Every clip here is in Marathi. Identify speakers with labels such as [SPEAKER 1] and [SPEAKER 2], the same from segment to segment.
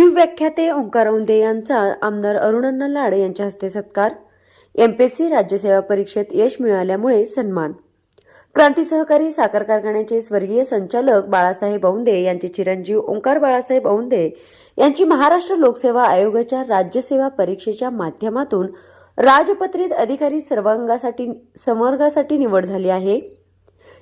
[SPEAKER 1] शिवव्याख्याते ओंकार औंधे यांचा आमदार अरुणण्णा लाड यांच्या हस्ते सत्कार. एमपीएससी राज्यसेवा परीक्षेत यश मिळाल्यामुळे सन्मान. क्रांती सहकारी साखर कारखान्याचे स्वर्गीय संचालक बाळासाहेब औंधे यांचे चिरंजीव ओंकार बाळासाहेब औंधे यांची महाराष्ट्र लोकसेवा आयोगाच्या राज्यसेवा परीक्षेच्या माध्यमातून राजपत्रित अधिकारी सर्वांगासाठी समवर्गासाठी निवड झाली आहे.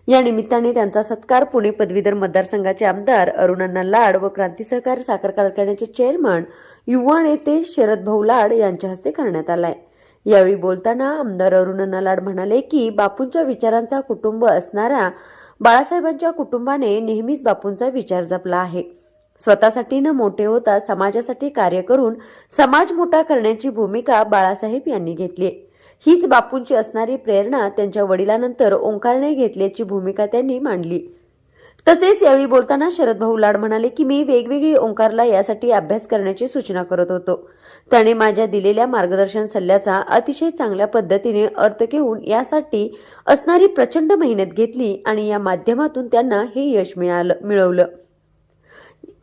[SPEAKER 1] या निमित्ताने त्यांचा सत्कार पुणे पदवीधर मतदारसंघाचे आमदार अरुणांना लाड व क्रांती सहकार साखर कारखान्याचे चेअरमन युवा नेते शरद भाऊ लाड यांच्या हस्ते करण्यात आलाय. यावेळी बोलताना आमदार अरुणन्ना लाड म्हणाले की बापूंच्या विचारांचा कुटुंब असणाऱ्या बाळासाहेबांच्या कुटुंबाने नेहमीच बापूंचा विचार जपला आहे. स्वतःसाठी न मोठे होता समाजासाठी कार्य करून समाज मोठा करण्याची भूमिका बाळासाहेब यांनी घेतली हीच बापूंची असणारी प्रेरणा त्यांच्या वडिलानंतर ओंकारने घेतल्याची भूमिका त्यांनी मांडली. तसेच यावेळी बोलताना शरद भाऊ लाड म्हणाले की मी वेगवेगळी ओंकारला यासाठी अभ्यास करण्याची सूचना करत होतो. त्याने माझ्या दिलेल्या मार्गदर्शन सल्ल्याचा अतिशय चांगल्या पद्धतीने अर्थ घेऊन यासाठी असणारी प्रचंड मेहनत घेतली आणि या माध्यमातून त्यांना हे यश मिळालं मिळवलं.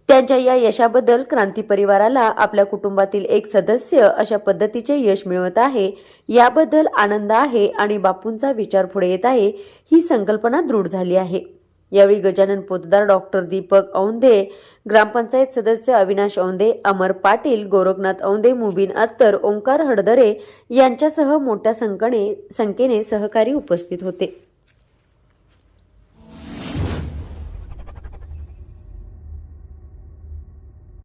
[SPEAKER 1] त्यांच्या या यशाबद्दल क्रांती परिवाराला आपल्या कुटुंबातील एक सदस्य अशा पद्धतीचे यश मिळवत आहे. याबद्दल आनंद आहे आणि बापूंचा विचार पुढे येत आहे ही संकल्पना दृढ झाली आहे. यावेळी गजानन पोतदार डॉक्टर दीपक औंधे ग्रामपंचायत सदस्य अविनाश औंधे अमर पाटील गोरखनाथ औंधे मुबीन अत्तर ओंकार हडदरे यांच्यासह मोठ्या संख्येने संख्येने सहकारी उपस्थित होते.